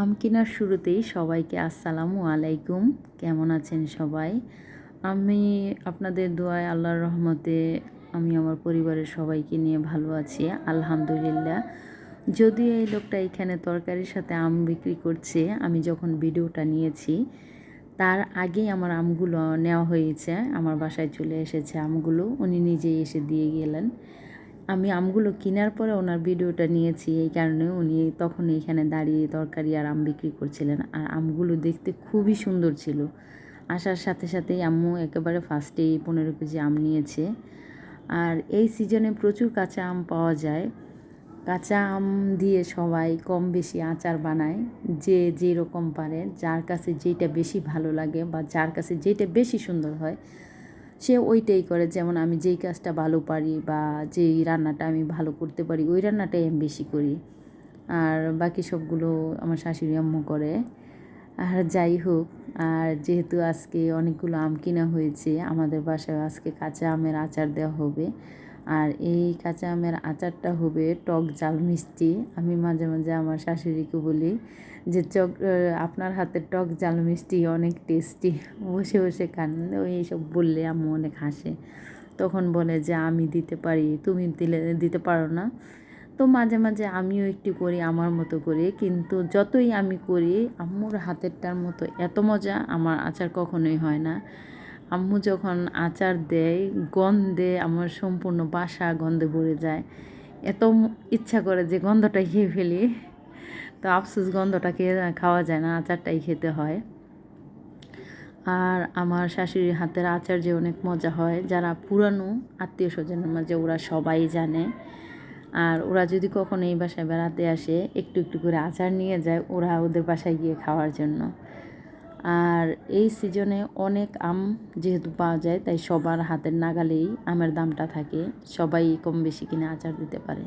আম কেনার শুরুতেই সবাইকে আসসালামু আলাইকুম। কেমন আছেন সবাই? আমি আপনাদের দোয়ায় আল্লাহর রহমতে আমি আমার পরিবারের সবাইকে নিয়ে ভালো আছি, আলহামদুলিল্লাহ। যদিও এই লোকটা এখানে তরকারির সাথে আম বিক্রি করছে, আমি যখন ভিডিওটা নিয়েছি, তার আগেই আমার আমগুলো নেওয়া হয়েছে, আমার বাসায় চলে এসেছে আমগুলো, উনি নিজেই এসে দিয়ে গেলেন। আমি আমগুলো কেনার পরে ওনার ভিডিওটা নিয়েছি, এই কারণে উনি তখন এইখানে দাঁড়িয়ে তরকারি আর আম বিক্রি করছিলেন। আর আমগুলো দেখতে খুবই সুন্দর ছিল। আসার সাথে সাথেই আম্মু একেবারে ফার্স্টেই পনেরো কেজি আম নিয়েছে। আর এই সিজনে প্রচুর কাঁচা আম পাওয়া যায়। কাঁচা আম দিয়ে সবাই কম বেশি আচার বানায়, যে যেরকম পারে, যার কাছে যেটা বেশি ভালো লাগে বা যার কাছে যেটা বেশি সুন্দর হয় সে ওইটাই করে, যেমন আমি যেই কাজটা ভালো পারি বা যেই রান্নাটা আমি ভালো করতে পারি, ওই রান্নাটাই আমি বেশি করি। আর বাকি সবগুলো আমার শাশুড়ি আম্মু করে। আর যাই হোক, আর যেহেতু আজকে অনেকগুলো আম কিনা হয়েছে, আমাদের বাসায় আজকে কাঁচা আমের আচার দেওয়া হবে। আর এই কাঁচা আমের আচারটা হবে টক জাল মিষ্টি। আমি মাঝে মাঝে আমার শাশুড়িকে বলি যে, চক আপনার হাতের টক জাল মিষ্টি অনেক টেস্টি বসে বসে খান। ওই এইসব বললে আম্মু অনেক হাসে। তখন বলে যে, আমি দিতে পারি, তুমি দিলে, দিতে পারো না। তো মাঝে মাঝে আমিও একটু করি, আমার মতো করে। কিন্তু যতই আমি করি, আম্মুর হাতেরটার মতো এত মজা আমার আচার কখনোই হয় না। আম্মু যখন আচার দেয়, গন্ধে আমার সম্পূর্ণ বাসা গন্ধে ভরে যায়। এত ইচ্ছা করে যে গন্ধটা খেয়ে ফেলি। তো আফসোস গন্ধটা খেয়ে খাওয়া যায় না, আচারটাই খেতে হয়। আর আমার শাশুড়ির হাতের আচার যে অনেক মজা হয়, যারা পুরানো আত্মীয় স্বজনের মাঝে ওরা সবাই জানে। আর ওরা যদি কখনো এই বাসায় বেড়াতে আসে, একটু একটু করে আচার নিয়ে যায়, ওরা ওদের বাসায় গিয়ে খাওয়ার জন্য। আর এই সিজনে অনেক আম যেহেতু পাওয়া যায়, তাই সবার হাতের নাগালেই আমের দামটা থাকে। সবাই কম বেশি কিনে আচার দিতে পারে।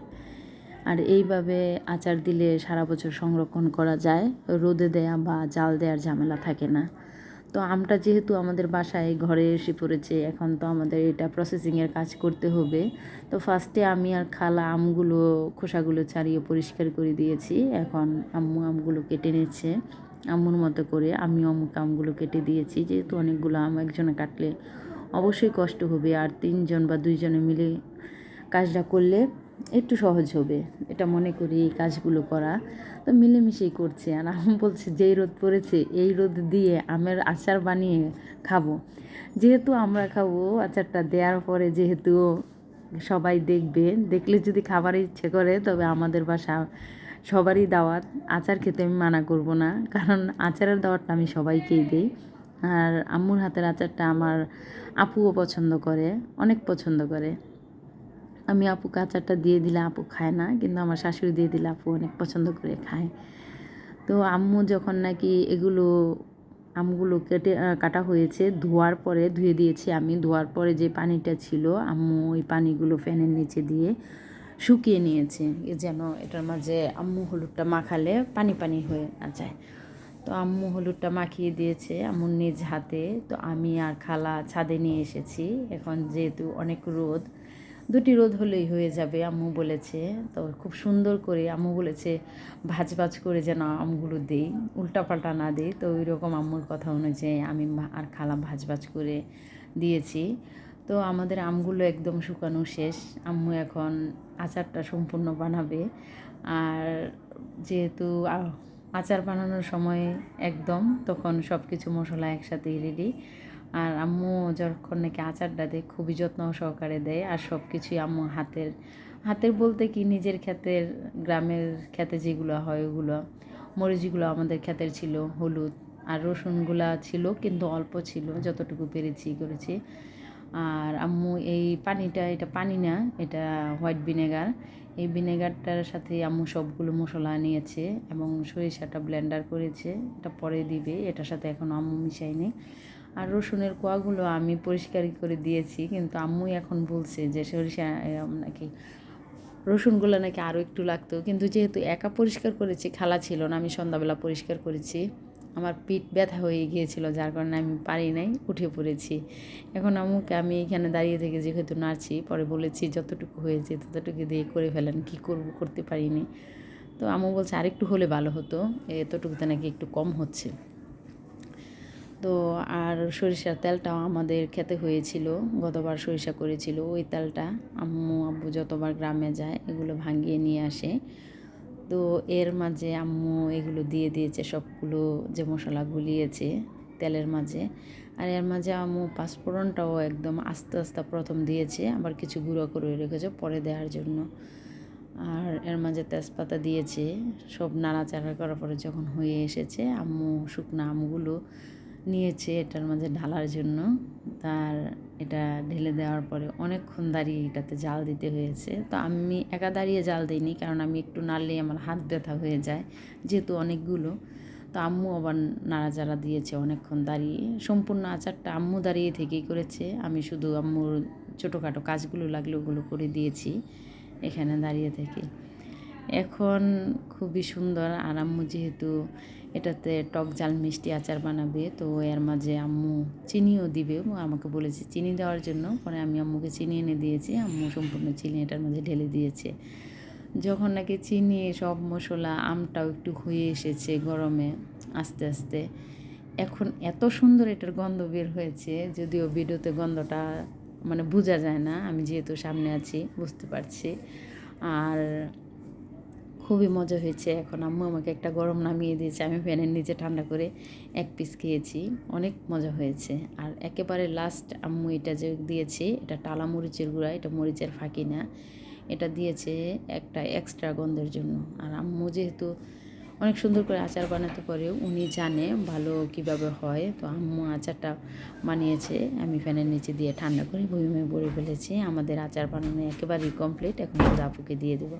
আর এইভাবে আচার দিলে সারা বছর সংরক্ষণ করা যায়, রোদে দেয়া বা জাল দেওয়ার ঝামেলা থাকে না। তো আমটা যেহেতু আমাদের বাসায় ঘরে এসে পড়েছে, এখন তো আমাদের এটা প্রসেসিংয়ের কাজ করতে হবে। তো ফার্স্টে আমি আর খালা আমগুলো খোসাগুলো ছাড়িয়ে পরিষ্কার করে দিয়েছি। এখন আম্মু আমগুলো কেটে নিচ্ছে আম্মুর মতো করে আমি অমুক আমগুলো কেটে দিয়েছি, যেহেতু অনেকগুলো আম একজনে কাটলে অবশ্যই কষ্ট হবে আর তিনজন বা দুইজনে মিলে কাজটা করলে একটু সহজ হবে। এটা মনে করি এই কাজগুলো করা। তো মিলেমিশেই করছে আর আম বলছে, যেই রোদ পড়েছে, এই রোদ দিয়ে আমের আচার বানিয়ে খাব। যেহেতু আমরা খাব আচারটা দেওয়ার পরে যেহেতু সবাই দেখবে, দেখলে যদি খাবার ইচ্ছে করে, তবে আমাদের বাসা সবারই দাওয়াত। আচার খেতে আমি মানা করব না, কারণ আচারের দাওয়াতটা আমি সবাইকেই দিই। আর আম্মুর হাতের আচারটা আমার আপুও পছন্দ করে, অনেক পছন্দ করে। আমি আপু আচারটা দিয়ে দিলে আপু খায় না, কিন্তু আমার শাশুড়ি দিয়ে দিলে আপু অনেক পছন্দ করে খায়। তো আম্মু যখন নাকি এগুলো, আমগুলো কেটে কাটা হয়েছে, ধোয়ার পরে ধুয়ে দিয়েছি আমি। ধোয়ার পরে যে পানিটা ছিল, আম্মু ওই পানিগুলো ফ্যানের নিচে দিয়ে শুকিয়ে নিয়েছে। যেন এটার মাঝে আম্মু হলুদটা মাখালে পানি পানি হয়ে না যায়। তো আম্মু হলুদটা মাখিয়ে দিয়েছে আম্মুর নিজ হাতে। তো আমি আর খালা ছাদে নিয়ে এসেছি। এখন যেহেতু অনেক রোদ, দুটি রোদ হলেই হয়ে যাবে আম্মু বলেছে। তো খুব সুন্দর করে আম্মু বলেছে, ভাজ ভাজ করে যেন আমগুলো দিই, উল্টাপাল্টা না দিই। তো ওই রকম আম্মুর কথা অনুযায়ী আমি আর খালা ভাজ ভাজ করে দিয়েছি। তো আমাদের আমগুলো একদম শুকানো শেষ। আম্মু এখন আচারটা সম্পূর্ণ বানাবে। আর যেহেতু আচার বানানোর সময় একদম, তখন সব কিছু মশলা একসাথেই রেডি আর আম্মু যখন নাকি আচারটা দেয়, খুবই যত্ন সহকারে দেয়। আর সব কিছুই আম্মু হাতের হাতের বলতে কি, নিজের ক্ষেতের, গ্রামের ক্ষেতে যেগুলো হয় ওগুলো। মরিচগুলো আমাদের ক্ষেতের ছিল, হলুদ। আর রসুনগুলা ছিল, কিন্তু অল্প ছিল, যতটুকু পেরেছি করেছি। আর আম্মু, এই পানিটা, এটা পানি না, এটা হোয়াইট ভিনেগার। এই ভিনেগারটার সাথে আম্মু সবগুলো মশলা নিয়েছে এবং সরিষাটা ব্লেন্ডার করেছে, এটা পরে দিবে, এটার সাথে এখন আম্মু মিশাইনি আর রসুনের কোয়াগুলো আমি পরিষ্কার করে দিয়েছি, কিন্তু আম্মুই এখন বলছে যে সরিষা নাকি রসুনগুলো নাকি আরও একটু লাগতো, কিন্তু যেহেতু একা পরিষ্কার করেছি, খালা ছিল না, আমি সন্ধ্যাবেলা পরিষ্কার করেছি। আমার পিঠ ব্যথা হয়ে গিয়েছিল, যার কারণে আমি পারি নাই, উঠে পড়েছি। এখন আম্মুকে আমি এখানে দাঁড়িয়ে থেকে যেহেতু নাড়ছি, পরে বলেছি যতটুকু হয়েছে ততটুকু দিয়ে করে ফেলেন, কী করব, করতে পারিনি। তো আম্মু বলছে, আরেকটু হলে ভালো হতো, এতটুকুতে নাকি একটু কম হচ্ছে। তো আর সরিষার তেলটাও আমাদের খেতে হয়েছিল, গতবার সরিষা করেছিল, ওই তেলটা আম্মু আব্বু যতবার গ্রামে যায় এগুলো ভাঙিয়ে নিয়ে আসে। তো এর মাঝে আম্মু এগুলো দিয়ে দিয়েছে, সবগুলো যে মশলা গুলিয়েছে তেলের মাঝে। আর এর মাঝে আম্মু পাঁচফোড়নটাও একদম আস্তে আস্তে প্রথম দিয়েছে, আবার কিছু গুঁড়ো করে রেখেছে পরে দেওয়ার জন্য। আর এর মাঝে তেজপাতা দিয়েছে, সব নাড়াচাড়া করার পরে যখন হয়ে এসেছে আম্মু শুকনো আমগুলো নিয়েছে এটার মাঝে ঢালার জন্য। তার এটা ঢেলে দেওয়ার পরে অনেকক্ষণ দাঁড়িয়ে এটাতে জাল দিতে হয়েছে। তো আমি একা দাঁড়িয়ে জাল দিইনি, কারণ আমি একটু নাড়লে আমার হাত ব্যথা হয়ে যায়, যেহেতু অনেকগুলো। তো আম্মু আবার নাড়াচাড়া দিয়েছে অনেকক্ষণ দাঁড়িয়ে। সম্পূর্ণ আচারটা আম্মু দাঁড়িয়ে থেকেই করেছে। আমি শুধু আম্মুর ছোটোখাটো কাজগুলো লাগলে ওগুলো করে দিয়েছি এখানে দাঁড়িয়ে থেকে। এখন খুবই সুন্দর। আর আম্মু যেহেতু এটাতে টক জাল মিষ্টি আচার বানাবে, তো এর মাঝে আম্মু চিনিও দিবে। আমাকে বলেছে চিনি দেওয়ার জন্য। পরে আমি আম্মুকে চিনি এনে দিয়েছি। আম্মু সম্পূর্ণ চিনি এটার মধ্যে ঢেলে দিয়েছে। যখন নাকি চিনি, সব মশলা, আমটাও একটু হয়ে এসেছে গরমে আস্তে আস্তে। এখন এত সুন্দর এটার গন্ধ বের হয়েছে, যদিও ভিডিওতে গন্ধটা মানে বোঝা যায় না। আমি যেহেতু সামনে আছি, বুঝতে পারছি। আর খুবই মজা হয়েছে। এখন আম্মু আমাকে একটা গরম নামিয়ে দিয়েছে। আমি ফ্যানের নিচে ঠান্ডা করে এক পিস খেয়েছি। অনেক মজা হয়েছে। আর একেবারে লাস্ট আম্মু এটা যে দিয়েছে, এটা টালা মরিচের গুঁড়া, এটা মরিচের ফাঁকি না। এটা দিয়েছে একটা এক্সট্রা গন্ধের জন্য। আর আম্মু যেহেতু অনেক সুন্দর করে আচার বানাতে পারে, উনি জানে ভালো কীভাবে হয়। তো আম্মু আচারটা বানিয়েছে। আমি ফ্যানের নিচে দিয়ে ঠান্ডা করে বইমে ভরে ফেলেছি। আমাদের আচার বানানো একেবারেই কমপ্লিট এখন আপুকে দিয়ে দেবো।